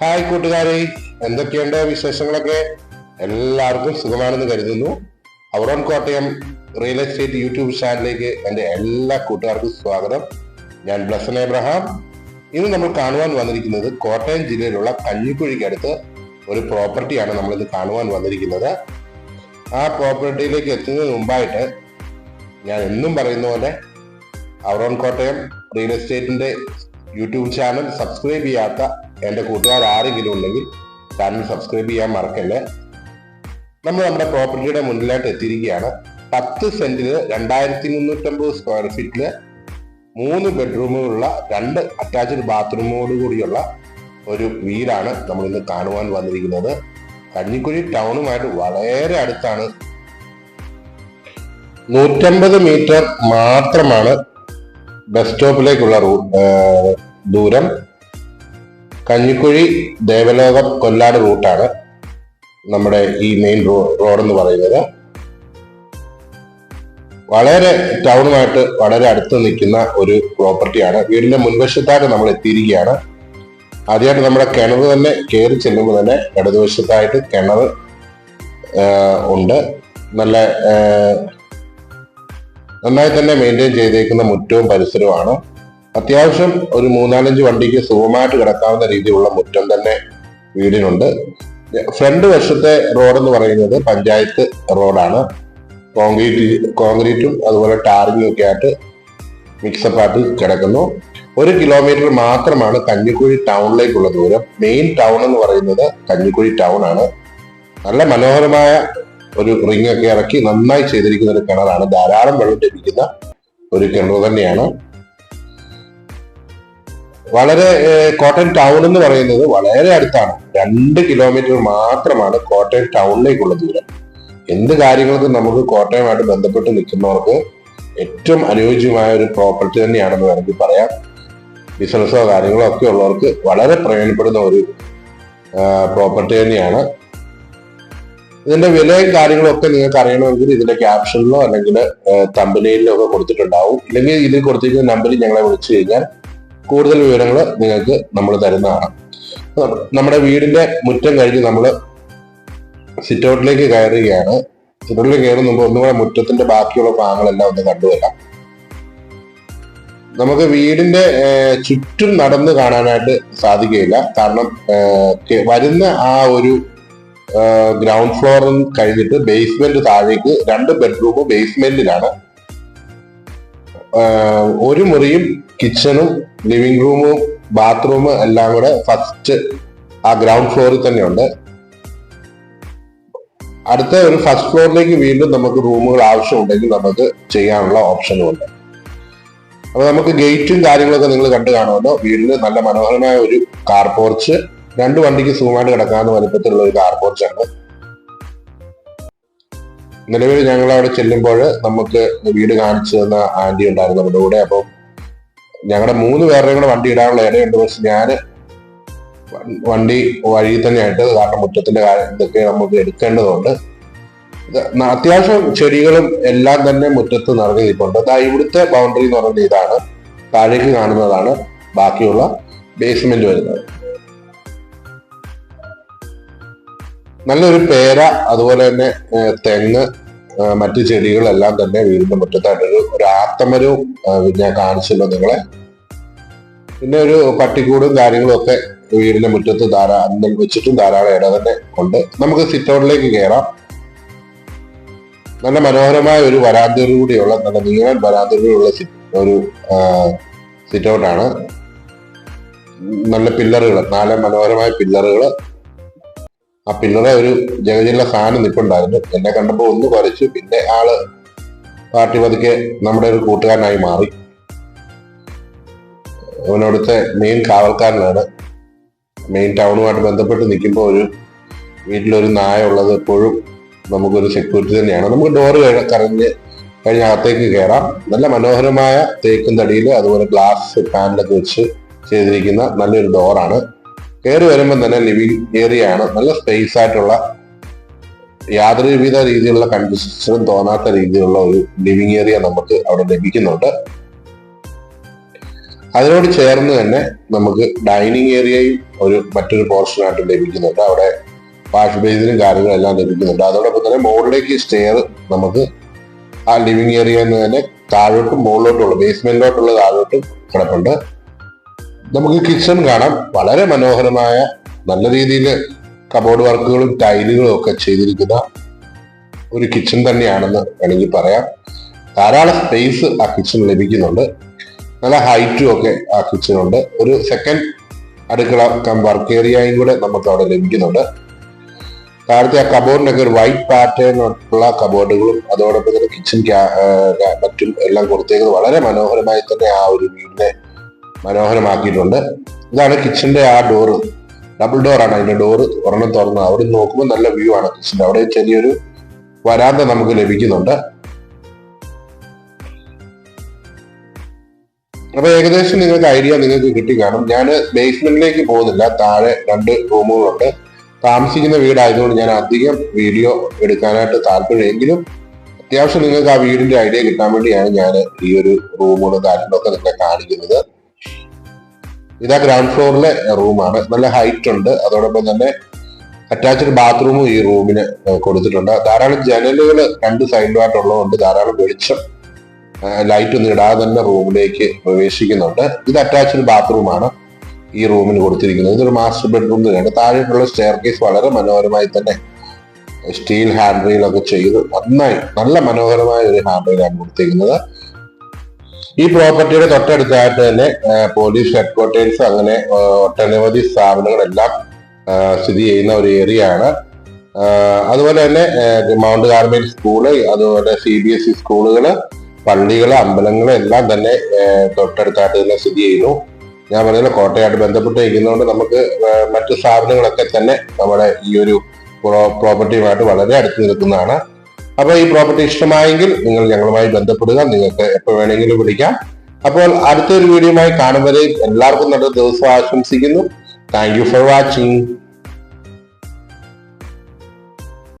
Hi കൂട്ടുകാരെ. എന്തൊക്കെയുണ്ട് വിശേഷങ്ങളൊക്കെ? എല്ലാവർക്കും സുഖമാണെന്ന് കരുതുന്നു. Avaron Kottayam real estate YouTube ചാനലിലേക്ക് എന്റെ എല്ലാ കൂട്ടുകാർക്കും സ്വാഗതം. ഞാൻ ബ്ലസൻ എബ്രഹാം. ഇന്ന് നമ്മൾ കാണുവാൻ വന്നിരിക്കുന്നത് കോട്ടയം ജില്ലയിലുള്ള കഞ്ഞിക്കുഴിക്കടുത്ത് ഒരു പ്രോപ്പർട്ടിയാണ് നമ്മളിന്ന് കാണുവാൻ വന്നിരിക്കുന്നത്. ആ പ്രോപ്പർട്ടിയിലേക്ക് എത്തുന്നതിന് മുമ്പായിട്ട് ഞാൻ എന്നും പറയുന്ന പോലെ അവറോൺ കോട്ടയം റിയൽ എസ്റ്റേറ്റിന്റെ യൂട്യൂബ് ചാനൽ സബ്സ്ക്രൈബ് ചെയ്യാത്ത എന്റെ കൂട്ടുകാർ ആരെങ്കിലും ഉണ്ടെങ്കിൽ ചാനൽ സബ്സ്ക്രൈബ് ചെയ്യാൻ മറക്കല്ലേ? നമ്മൾ നമ്മുടെ പ്രോപ്പർട്ടിയുടെ മുന്നിലായിട്ട് എത്തിയിരിക്കുകയാണ്. പത്ത് സെന്റിന് രണ്ടായിരത്തി മുന്നൂറ്റമ്പത് സ്ക്വയർ ഫീറ്റിൽ മൂന്ന് ബെഡ്റൂമുകളുള്ള രണ്ട് അറ്റാച്ച്ഡ് ബാത്റൂമോട് കൂടിയുള്ള ഒരു വീടാണ് നമ്മൾ ഇന്ന് കാണുവാൻ വന്നിരിക്കുന്നത്. കഞ്ഞിക്കുഴി ടൗണുമായിട്ട് വളരെ അടുത്താണ്. നൂറ്റമ്പത് മീറ്റർ മാത്രമാണ് ബസ് സ്റ്റോപ്പിലേക്കുള്ള ദൂരം. കഞ്ഞിക്കുഴി ദേവലോകം കൊല്ലാട് റൂട്ടാണ് നമ്മുടെ ഈ മെയിൻ റോഡ് എന്ന് പറയുന്നത്. വളരെ ടൗണുമായിട്ട് വളരെ അടുത്ത് നിൽക്കുന്ന ഒരു പ്രോപ്പർട്ടിയാണ് വീടിന്റെ മുൻവശത്തായിട്ട് നമ്മൾ എത്തിയിരിക്കുകയാണ്. ആദ്യമായിട്ട് നമ്മുടെ കിണർ തന്നെ കയറി ചെല്ലുമ്പോൾ തന്നെ ഇടതുവശത്തായിട്ട് കിണർ ഉണ്ട്. നല്ല നന്നായി തന്നെ മെയിന്റെയിൻ ചെയ്തേക്കുന്ന മുറ്റവും പരിസരവുമാണ്. അത്യാവശ്യം ഒരു മൂന്നാലഞ്ച് വണ്ടിക്ക് സുഖമായിട്ട് കിടക്കാവുന്ന രീതിയിലുള്ള മുറ്റം തന്നെ വീടിനുണ്ട്. ഫ്രണ്ട് വശത്തെ റോഡ് എന്ന് പറയുന്നത് പഞ്ചായത്ത് റോഡാണ്. കോൺക്രീറ്റ് കോൺക്രീറ്റും അതുപോലെ ടാറിങ്ങും ഒക്കെ ആയിട്ട് മിക്സപ്പ് ആയിട്ട് കിടക്കുന്നു. ഒരു കിലോമീറ്റർ മാത്രമാണ് കഞ്ഞിക്കുഴി ടൗണിലേക്കുള്ള ദൂരം. മെയിൻ ടൗൺ എന്ന് പറയുന്നത് കഞ്ഞിക്കുഴി ടൗൺ ആണ്. നല്ല മനോഹരമായ ഒരു റിംഗ് ഒക്കെ ഇറക്കി നന്നായി ചെയ്തിരിക്കുന്ന ഒരു കിണറാണ്. ധാരാളം വെള്ളം ലഭിക്കുന്ന ഒരു കിണർ തന്നെയാണ്. വളരെ കോട്ടയം ടൗൺ എന്ന് പറയുന്നത് വളരെ അടുത്താണ്. രണ്ട് കിലോമീറ്റർ മാത്രമാണ് കോട്ടയം ടൗണിലേക്കുള്ള ദൂരം. എന്ത് കാര്യങ്ങൾക്കും നമുക്ക് കോട്ടയമായിട്ട് ബന്ധപ്പെട്ട് നിൽക്കുന്നവർക്ക് ഏറ്റവും അനുയോജ്യമായ ഒരു പ്രോപ്പർട്ടി തന്നെയാണെന്ന് വേണമെങ്കിൽ പറയാം. ബിസിനസ്സോ കാര്യങ്ങളോ ഒക്കെ ഉള്ളവർക്ക് വളരെ പ്രയോജനപ്പെടുന്ന ഒരു പ്രോപ്പർട്ടി തന്നെയാണ്. ഇതിന്റെ വിലയും കാര്യങ്ങളും ഒക്കെ നിങ്ങൾക്ക് അറിയണമെങ്കിൽ ഇതിന്റെ ക്യാപ്ഷനിലോ അല്ലെങ്കിൽ തമ്പനിയിലോ ഒക്കെ കൊടുത്തിട്ടുണ്ടാവും. ഇല്ലെങ്കിൽ ഇതിൽ കൊടുത്തിരിക്കുന്ന നമ്പറിൽ ഞങ്ങളെ വിളിച്ചു കഴിഞ്ഞാൽ കൂടുതൽ വിവരങ്ങൾ നിങ്ങൾക്ക് നമ്മൾ തരുന്നതാണ്. നമ്മുടെ വീടിന്റെ മുറ്റം കഴിഞ്ഞ് നമ്മൾ സിറ്റൗട്ടിലേക്ക് കയറുകയാണ്. സിറ്റൗട്ടിലേക്ക് കയറുന്ന മുമ്പ് ഒന്നുകൂടെ മുറ്റത്തിന്റെ ബാക്കിയുള്ള ഭാഗങ്ങളെല്ലാം ഒന്ന് കണ്ടുവരാം. നമുക്ക് വീടിന്റെ ചുറ്റും നടന്ന് കാണാനായിട്ട് സാധിക്കുകയില്ല. കാരണം വരുന്ന ആ ഒരു ഗ്രൗണ്ട് ഫ്ലോറിൽ കഴിഞ്ഞിട്ട് ബേസ്മെന്റ് താഴേക്ക് രണ്ട് ബെഡ്റൂമും ബേസ്മെന്റിലാണ് ഒരു മുറിയും കിച്ചണും ലിവിംഗ് റൂമും ബാത്റൂമും എല്ലാം കൂടെ ഫസ്റ്റ് ആ ഗ്രൗണ്ട് ഫ്ലോറിൽ തന്നെയുണ്ട്. അടുത്ത ഒരു ഫസ്റ്റ് ഫ്ലോറിലേക്ക് വീണ്ടും നമുക്ക് റൂമുകൾ ആവശ്യമുണ്ടെങ്കിൽ നമുക്ക് ചെയ്യാനുള്ള ഓപ്ഷനും ഉണ്ട്. അപ്പൊ നമുക്ക് ഗേറ്റും കാര്യങ്ങളൊക്കെ നിങ്ങൾ കണ്ടു കാണുമല്ലോ. വീടിന് നല്ല മനോഹരമായ ഒരു കാർ പോർച്ച് രണ്ട് വണ്ടിക്ക് സുഖമായിട്ട് കിടക്കാവുന്ന വലുപ്പത്തിലുള്ള ഒരു കാർ പോർച്ചാണ് നിലവിൽ ഞങ്ങൾ അവിടെ ചെല്ലുമ്പോൾ നമുക്ക് വീട് കാണിച്ചു തന്ന ആന്റി ഉണ്ടായിരുന്നു നമ്മുടെ കൂടെ. അപ്പം ഞങ്ങളുടെ മൂന്ന് പേരുടെ കൂടെ വണ്ടി ഇടാനുള്ള ഇടയുണ്ട്. പക്ഷെ ഞാൻ വണ്ടി വഴി തന്നെയായിട്ട് കാരണം മുറ്റത്തിന്റെ കാര്യം ഇതൊക്കെ നമുക്ക് എടുക്കേണ്ടതുണ്ട്. അത്യാവശ്യം ചെടികളും എല്ലാം തന്നെ മുറ്റത്ത് നിറഞ്ഞു നിൽപ്പുണ്ട് അതാ ഇവിടുത്തെ ബൗണ്ടറി എന്ന് പറയുന്നത് ഇതാണ്. താഴേക്ക് കാണുന്നതാണ് ബാക്കിയുള്ള ബേസ്മെന്റ് വരുന്നത്. നല്ലൊരു പേര അതുപോലെ തന്നെ തെങ്ങ് മറ്റു ചെടികളെല്ലാം തന്നെ വീടിന്റെ മുറ്റത്തായിട്ടൊരു ഒരു ആത്തമരവും ഞാൻ കാണിച്ചല്ലോ നിങ്ങളെ. പിന്നെ ഒരു പട്ടിക്കൂടും കാര്യങ്ങളും ഒക്കെ വീടിന്റെ മുറ്റത്ത് ധാരാളം വെച്ചിട്ടും ധാരാളം ഇട തന്നെ ഉണ്ട്. നമുക്ക് സിറ്റൗട്ടിലേക്ക് കയറാം നല്ല മനോഹരമായ ഒരു വരാന്തയോട് കൂടിയുള്ള നല്ല നീളൻ വരാന്തയോടുള്ള ഒരു സിറ്റൗട്ടാണ്. നല്ല പില്ലറുകൾ നാല് മനോഹരമായ പില്ലറുകൾ ആ പിള്ളറെ ഒരു ജഗജില്ല സാധനം നിൽപ്പുണ്ടായിരുന്നു എന്നെ കണ്ടപ്പോൾ ഒന്ന് കുറച്ചു പിന്നെ ആൾ പാർട്ടി പതുക്കെ നമ്മുടെ ഒരു കൂട്ടുകാരനായി മാറി. അവനവിടുത്തെ മെയിൻ കാവൽക്കാരനാണ്. മെയിൻ ടൗണുമായിട്ട് ബന്ധപ്പെട്ട് നിൽക്കുമ്പോൾ ഒരു വീട്ടിലൊരു നായ ഉള്ളത് എപ്പോഴും നമുക്കൊരു സെക്യൂരിറ്റി തന്നെയാണ്. നമുക്ക് ഡോറ് കറഞ്ഞ് കഴിഞ്ഞ അകത്തേക്ക് കയറാം നല്ല മനോഹരമായ തേക്കും തടിയിൽ അതുപോലെ ഗ്ലാസ് പാനിലൊക്കെ വെച്ച് ചെയ്തിരിക്കുന്ന നല്ലൊരു ഡോറാണ് കയറി വരുമ്പോൾ തന്നെ ലിവിങ് ഏരിയ ആണ് നല്ല സ്പേസ് ആയിട്ടുള്ള യാതൊരു വിധ രീതിയിലുള്ള കൺജസ്റ്റനും തോന്നാത്ത രീതിയിലുള്ള ഒരു ലിവിങ് ഏരിയ നമുക്ക് അവിടെ ലഭിക്കുന്നുണ്ട്. അതിനോട് ചേർന്ന് തന്നെ നമുക്ക് ഡൈനിങ് ഏരിയയും ഒരു മറ്റൊരു പോർഷനായിട്ട് ലഭിക്കുന്നുണ്ട്. അവിടെ വാഷ് ബേസിനും കാര്യങ്ങളും എല്ലാം ലഭിക്കുന്നുണ്ട്. അതോടൊപ്പം തന്നെ മുകളിലേക്ക് സ്റ്റെയർ നമുക്ക് ആ ലിവിങ് ഏരിയയിൽ നിന്ന് തന്നെ താഴോട്ടും മുകളിലോട്ടുള്ള ബേസ്മെന്റിലോട്ടുള്ള താഴോട്ടും കിടപ്പുണ്ട്. നമുക്ക് കിച്ചൺ കാണാം. വളരെ മനോഹരമായ നല്ല രീതിയിൽ കബോർഡ് വർക്കുകളും ടൈലുകളും ഒക്കെ ചെയ്തിരിക്കുന്ന ഒരു കിച്ചൺ തന്നെയാണെന്ന് വേണമെങ്കിൽ പറയാം. ധാരാളം സ്പേസ് ആ കിച്ചൺ ലഭിക്കുന്നുണ്ട്. നല്ല ഹൈറ്റും ഒക്കെ ആ കിച്ചണുണ്ട് ഒരു സെക്കൻഡ് അടുക്കള വർക്ക് ഏരിയയും കൂടെ നമുക്ക് അവിടെ ലഭിക്കുന്നുണ്ട്. താഴത്തെ ആ കബോർഡിനൊക്കെ ഒരു വൈറ്റ് പാറ്റേൺ ഉള്ള കബോർഡുകളും അതോടൊപ്പം തന്നെ കിച്ചൺ മറ്റും എല്ലാം കൊടുത്തേക്കുന്നത് വളരെ മനോഹരമായി തന്നെ ആ ഒരു വീടിനെ മനോഹരമാക്കിയിട്ടുണ്ട്. ഇതാണ് കിച്ചന്റെ ആ ഡോറ് ഡബിൾ ഡോർ ആണ് അതിന്റെ ഡോറ് ഒരെണ്ണം തുറന്ന് അവിടെ നോക്കുമ്പോൾ നല്ല വ്യൂ ആണ് കിച്ചന്റെ അവിടെ ചെറിയൊരു വരാന്ത നമുക്ക് ലഭിക്കുന്നുണ്ട്. അപ്പൊ ഏകദേശം നിങ്ങൾക്ക് ഐഡിയ നിങ്ങൾക്ക് കിട്ടി കാണും. ഞാൻ ബേസ്മെന്റിലേക്ക് പോകുന്നില്ല. താഴെ രണ്ട് റൂമുകളുണ്ട്. താമസിക്കുന്ന വീടായതുകൊണ്ട് ഞാൻ അധികം വീഡിയോ എടുക്കാനായിട്ട് താല്പര്യമെങ്കിലും അത്യാവശ്യം നിങ്ങൾക്ക് ആ വീടിന്റെ ഐഡിയ കിട്ടാൻ വേണ്ടിയാണ് ഞാൻ ഈ ഒരു റൂമുകളും കാര്യങ്ങളൊക്കെ നിങ്ങളെ കാണിക്കുന്നത്. ഇതാ ഗ്രൗണ്ട് ഫ്ലോറിലെ റൂമാണ്. നല്ല ഹൈറ്റ് ഉണ്ട്. അതോടൊപ്പം തന്നെ അറ്റാച്ച്ഡ് ബാത്റൂമും ഈ റൂമിന് കൊടുത്തിട്ടുണ്ട്. ധാരാളം ജനലുകൾ രണ്ട് സൈഡിലുമായിട്ടുള്ളതുകൊണ്ട് ധാരാളം വെളിച്ചം ലൈറ്റ് ഒന്നും ഇടാതെ തന്നെ റൂമിലേക്ക് പ്രവേശിക്കുന്നുണ്ട്. ഇത് അറ്റാച്ച്ഡ് ബാത്റൂമാണ് ഈ റൂമിന് കൊടുത്തിരിക്കുന്നത്. ഇതൊരു മാസ്റ്റർ ബെഡ്റൂം തന്നെയാണ്. താഴെയുള്ള സ്റ്റെയർ കേസ് വളരെ മനോഹരമായി തന്നെ സ്റ്റീൽ ഹാൻഡ് റെയിലൊക്കെ ചെയ്ത്. നന്നായി നല്ല മനോഹരമായ ഒരു ഹാൻഡ് റെയിലാണ് കൊടുത്തിരിക്കുന്നത്. ഈ പ്രോപ്പർട്ടിയുടെ തൊട്ടടുത്തായിട്ട് തന്നെ പോലീസ് ഹെഡ്ക്വാർട്ടേഴ്സ് അങ്ങനെ ഒട്ടനവധി സ്ഥാപനങ്ങളെല്ലാം സ്ഥിതി ചെയ്യുന്ന ഒരു ഏരിയ ആണ് അതുപോലെ തന്നെ മൗണ്ട് കാർമേൽ സ്കൂൾ അതുപോലെ സി ബി എസ് ഇ സ്കൂളുകൾ പള്ളികൾ അമ്പലങ്ങൾ എല്ലാം തന്നെ തൊട്ടടുത്തായിട്ട് തന്നെ സ്ഥിതി ചെയ്യുന്നു. ഞാൻ പറഞ്ഞ കോട്ടയായിട്ട് ബന്ധപ്പെട്ട് ഇരിക്കുന്നതുകൊണ്ട് നമുക്ക് മറ്റു സ്ഥാപനങ്ങളൊക്കെ തന്നെ നമ്മുടെ ഈ ഒരു പ്രോപ്പർട്ടിയുമായിട്ട് വളരെ അടുത്ത് നിൽക്കുന്നതാണ്. അപ്പോൾ ഈ പ്രോപ്പർട്ടി ഇഷ്ടമായെങ്കിൽ നിങ്ങൾ ഞങ്ങളുമായി ബന്ധപ്പെടുക നിങ്ങൾക്ക് എപ്പോൾ വേണമെങ്കിലും വിളിക്കാം. അപ്പോൾ അടുത്തൊരു വീഡിയോയുമായി കാണും എല്ലാവർക്കും നല്ല ദിവസം ആശംസിക്കുന്നു. Thank you for watching